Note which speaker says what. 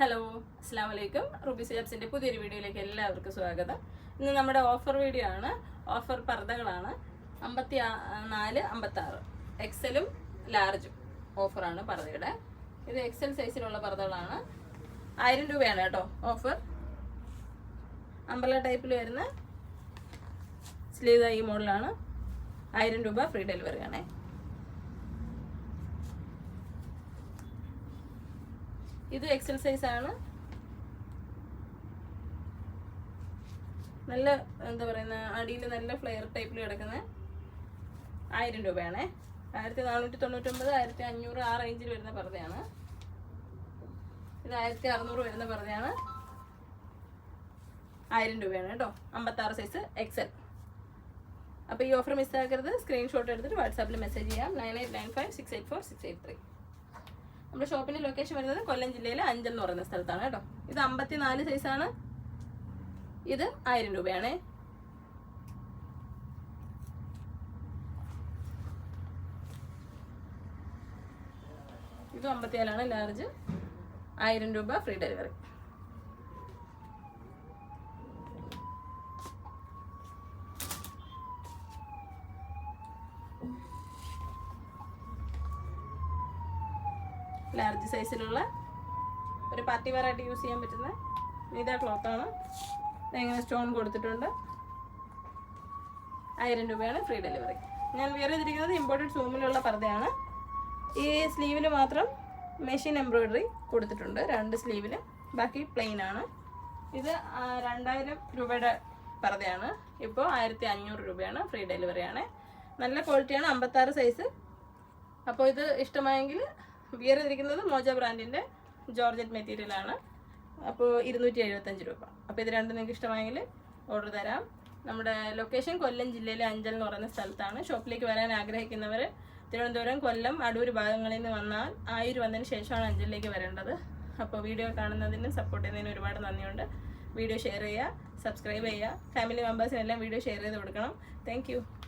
Speaker 1: hello അസ്സാം വലൈക്കും Ruby ജാബ്സിൻ്റെ പുതിയൊരു വീഡിയോയിലേക്ക് എല്ലാവർക്കും സ്വാഗതം ഇന്ന് നമ്മുടെ ഓഫർ വീഡിയോ ആണ് ഓഫർ പർദ്ദകളാണ് അമ്പത്തി നാല് ആറ് എക്സലും ലാർജും ഓഫറാണ് പർദ്ദയുടെ ഇത് എക്സൽ സൈസിലുള്ള പർദ്ദകളാണ് ആയിരം രൂപയാണ് കേട്ടോ ഓഫർ അമ്പല ടൈപ്പിൽ വരുന്ന സ്ലീവ് ഈ മോഡലാണ് ആയിരം രൂപ ഫ്രീ ഡെലിവറി ആണേ ഇത് എക്സസൈസ് ആണ് നല്ല എന്താ പറയുന്ന അടിയിൽ നല്ല ഫ്ലെയർ ടൈപ്പിൽ കിടക്കുന്ന ആയിരം രൂപയാണേ ആയിരത്തി നാനൂറ്റി തൊണ്ണൂറ്റൊമ്പത് ആയിരത്തി അഞ്ഞൂറ് ആ റേഞ്ചിൽ വരുന്ന പർദ്ദയാണ് ഇത് ആയിരത്തി അറുന്നൂറ് വരുന്ന പർദ്ദയാണ് ആയിരം രൂപയാണ് കേട്ടോ അമ്പത്താറ് സൈസ് എക്സൽ അപ്പോൾ ഈ ഓഫർ മിസ്സാക്കരുത് സ്ക്രീൻഷോട്ട് എടുത്തിട്ട് വാട്സാപ്പിൽ മെസ്സേജ് ചെയ്യാം nine eight nine five six eight four six eight three നമ്മുടെ ഷോപ്പിന്റെ ലൊക്കേഷൻ വരുന്നത് കൊല്ലം ജില്ലയിലെ അഞ്ചൽ എന്ന് പറയുന്ന സ്ഥലത്താണ് കേട്ടോ ഇത് അമ്പത്തിനാല് സൈസ് സൈസാണ് ഇത് ആയിരം രൂപയാണ് ഇത് അമ്പത്തിനാലാണ് ലാർജ് ആയിരം രൂപ ഫ്രീ ഡെലിവറി ലാർജ് സൈസിലുള്ള ഒരു പാർട്ടി വെയറായിട്ട് യൂസ് ചെയ്യാൻ പറ്റുന്ന നീത ക്ലോത്താണ് ഇങ്ങനെ സ്റ്റോൺ കൊടുത്തിട്ടുണ്ട് ആയിരം രൂപയാണ് ഫ്രീ ഡെലിവറി ഞാൻ വിയർ ചെയ്തിരിക്കുന്നത് ഇമ്പോർട്ടഡ് സൂമിലുള്ള പർദ്ദയാണ് ഈ സ്ലീവിൽ മാത്രം മെഷീൻ എംബ്രോയിഡറി കൊടുത്തിട്ടുണ്ട് രണ്ട് സ്ലീവിൽ ബാക്കി പ്ലെയിൻ ആണ് ഇത് രണ്ടായിരം രൂപയുടെ പർദ്ദയാണ് ഇപ്പോൾ ആയിരത്തി അഞ്ഞൂറ് രൂപയാണ് ഫ്രീ ഡെലിവറിയാണ് നല്ല ക്വാളിറ്റിയാണ് അമ്പത്താറ് സൈസ് അപ്പോൾ ഇത് ഇഷ്ടമായെങ്കിൽ വിയർ ചെയ്തിരിക്കുന്നത് മോജ ബ്രാൻഡിൻ്റെ ജോർജറ്റ് മെറ്റീരിയലാണ് അപ്പോൾ ഇരുന്നൂറ്റി എഴുപത്തഞ്ച് രൂപ അപ്പോൾ ഇത് രണ്ടും നിങ്ങൾക്ക് ഇഷ്ടമായെങ്കിൽ ഓർഡർ തരാം നമ്മുടെ ലൊക്കേഷൻ കൊല്ലം ജില്ലയിലെ അഞ്ചൽ എന്ന് പറയുന്ന സ്ഥലത്താണ് ഷോപ്പിലേക്ക് വരാൻ ആഗ്രഹിക്കുന്നവർ തിരുവനന്തപുരം കൊല്ലം അടൂർ ഭാഗങ്ങളിൽ നിന്ന് വന്നാൽ ആയിര വന്നതിന് ശേഷമാണ് അഞ്ചലിലേക്ക് വരേണ്ടത് അപ്പോൾ വീഡിയോ കാണുന്നതിന് സപ്പോർട്ട് ചെയ്യുന്നതിന് ഒരുപാട് നന്ദിയുണ്ട് വീഡിയോ ഷെയർ ചെയ്യുക സബ്സ്ക്രൈബ് ചെയ്യുക ഫാമിലി മെമ്പേഴ്സിനെല്ലാം വീഡിയോ ഷെയർ ചെയ്ത് കൊടുക്കണം താങ്ക്